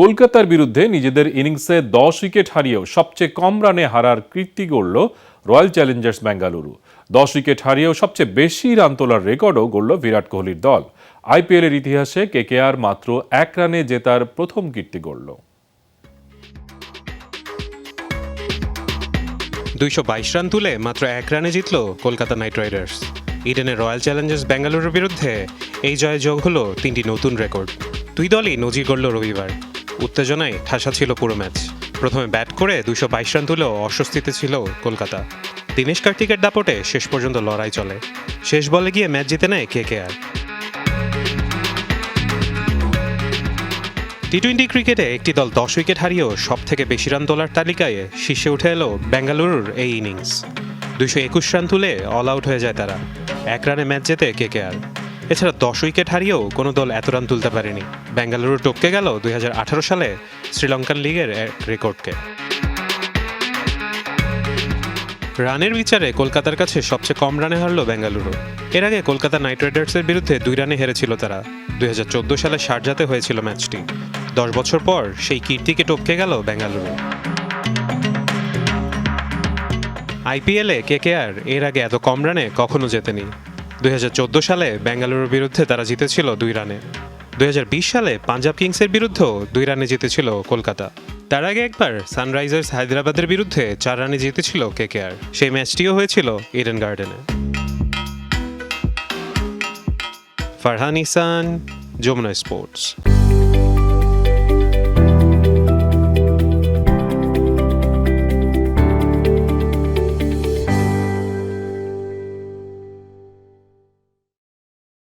কলকাতার বিরুদ্ধে নিজেদের ইনিংসে দশ উইকেট হারিয়েও সবচেয়ে কম রানে হারার কীর্তি গড়ল রয়্যাল চ্যালেঞ্জার্স বেঙ্গালুরু দশ উইকেট হারিয়েও সবচেয়ে বেশি রান তোলার রেকর্ডও গড়ল বিরাট কোহলির দল। আইপিএলের ইতিহাসে কেকেআর মাত্র এক রানে জেতার প্রথম কীর্তি গড়ল। দুইশো বাইশ রান তুলে মাত্র এক রানে জিতল কলকাতা নাইট রাইডার্স। ইডেনের রয়্যাল চ্যালেঞ্জার্স বেঙ্গালুরুর বিরুদ্ধে এই জয়ে যোগ হলো তিনটি নতুন রেকর্ড। দুই দলই নজির গড়ল রবিবার। উত্তেজনায় ঠাসা ছিল পুরো ম্যাচ। প্রথমে ব্যাট করে দুশো বাইশ রান তুলেও অস্বস্তিতে ছিল কলকাতা। দিনেশ কার্তিকের দাপটে শেষ পর্যন্ত লড়াই চলে। শেষ বলে গিয়ে ম্যাচ জিতে নেয় কে কে আর টি টোয়েন্টি ক্রিকেটে একটি দল দশ উইকেট হারিয়েও সব থেকে বেশি রান তোলার তালিকায় শীর্ষে উঠে এলো বেঙ্গালুরুর এই ইনিংস। দুশো একুশ রান তুলে অল আউট হয়ে যায় তারা। এক রানে ম্যাচ জেতে কে কে আর এছাড়া দশ উইকেট হারিয়েও কোনো দল এত রান তুলতে পারেনি। বেঙ্গালুরু টপকে গেল দুই হাজার আঠারো সালে শ্রীলঙ্কান লিগের রেকর্ডকে। রানের বিচারে কলকাতার কাছে সবচেয়ে কম রানে হারল বেঙ্গালুরু এর আগে কলকাতা নাইট রাইডার্সের বিরুদ্ধে দুই রানে হেরেছিল তারা। দুই হাজার চোদ্দ সালে সারজাতে হয়েছিল ম্যাচটি। দশ বছর পর সেই কীর্তিকে টপকে গেল বেঙ্গালুরু আইপিএলে কেকেআর এর আগে এত কম রানে কখনো জেতেনি। দুই হাজার চোদ্দ সালে বেঙ্গালুরুর বিরুদ্ধে তারা জিতেছিল দুই রানে। দুই হাজার বিশ সালে পাঞ্জাব কিংসের বিরুদ্ধেও দুই রানে জিতেছিল কলকাতা। তার আগে একবার সানরাইজার্স হায়দ্রাবাদের বিরুদ্ধে চার রানে জিতেছিল কেকেআর। সেই ম্যাচটিও হয়েছিল ইডেন গার্ডেনে। ফারহান ইসান যমুনা স্পোর্টস।